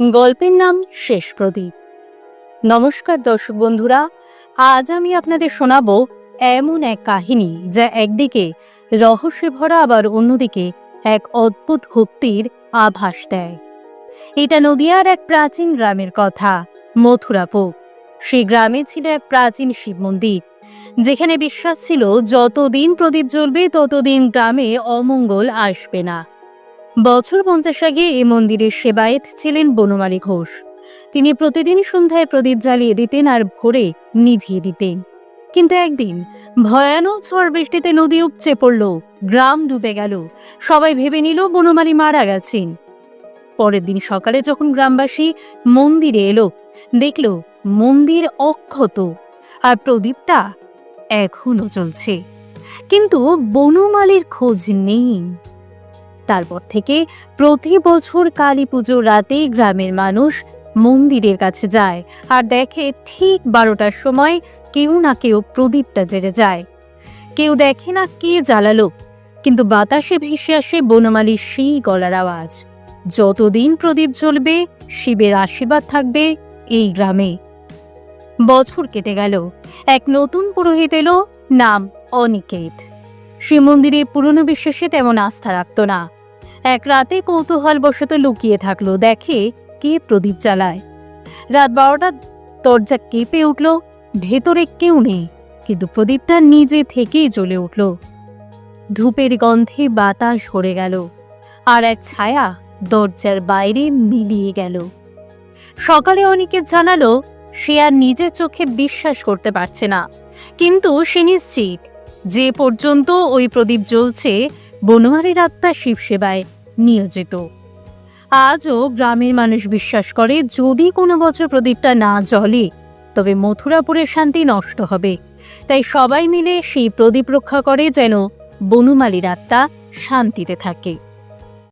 গল্পের নাম শেষ প্রদীপ। নমস্কার দর্শক বন্ধুরা, আজ আমি আপনাদের শোনাবো এমন এক কাহিনী যা একদিকে রহস্যে ভরা, আবার অন্যদিকে এক অদ্ভুত ভক্তির আভাস দেয়। এটা নদিয়ার এক প্রাচীন গ্রামের কথা মথুরাপুর সেই গ্রামে ছিল এক প্রাচীন শিব মন্দির, যেখানে বিশ্বাস ছিল, যতদিন প্রদীপ জ্বলবে, ততদিন গ্রামে অমঙ্গল আসবে না। বছর পঞ্চাশ আগে এ মন্দিরের সেবায়েত ছিলেন বনমালী ঘোষ। তিনি প্রতিদিন সন্ধ্যায় প্রদীপ জ্বালিয়ে দিতেন আর ভোরে নিভিয়ে দিতেন। কিন্তু একদিন ভয়ানক ঝড় বৃষ্টিতে নদী উপচে পড়ল, গ্রাম ডুবে গেল। সবাই ভেবে নিল বনমালী মারা গেছেন। পরের দিন সকালে যখন গ্রামবাসী মন্দিরে এলো, দেখল মন্দির অক্ষত আর প্রদীপটা এখনও চলছে কিন্তু বনমালীর খোঁজ নেই। তারপর থেকে প্রতি বছর কালী পুজোর রাতে গ্রামের মানুষ মন্দিরের কাছে যায় আর দেখে ঠিক বারোটার সময় কেউ না কেউ প্রদীপটা জেরে যায়। কেউ দেখে না কে জ্বালালো, কিন্তু বাতাসে ভেসে আসে বনমালির সেই গলার আওয়াজ। যতদিন প্রদীপ জ্বলবে, শিবের আশীর্বাদ থাকবে এই গ্রামে। বছর কেটে গেল, এক নতুন পুরোহিত এলো, নাম অনিকেত। শিব মন্দিরে পুরনো বিশ্বাসে তেমন আস্থা রাখত না। এক রাতে কৌতূহল বশত লুকিয়ে থাকল, দেখে কে প্রদীপ জ্বালায়। রাত বারোটা দরজা কেঁপে উঠল, ভেতরে কেউ নেই, কিন্তু প্রদীপটা নিজে থেকেই জ্বলে উঠল। ধূপের গন্ধে বাতাস ভরে গেল, আর এক ছায়া দরজার বাইরে মিলিয়ে গেল। সকালে অনেকে জানালো, সে আর নিজের চোখে বিশ্বাস করতে পারছে না, কিন্তু সে নিশ্চিত, যে পর্যন্ত ওই প্রদীপ জ্বলছে বনোয়ারির আত্মা শিব সেবায় নিয়োজিত। আজও গ্রামের মানুষ বিশ্বাস করে, যদি কোনো বছর প্রদীপটা না জ্বলে, তবে মথুরাপুরের শান্তি নষ্ট হবে। তাই সবাই মিলে সেই প্রদীপ রক্ষা করে যেন বনুমালির আত্মা শান্তিতে থাকে।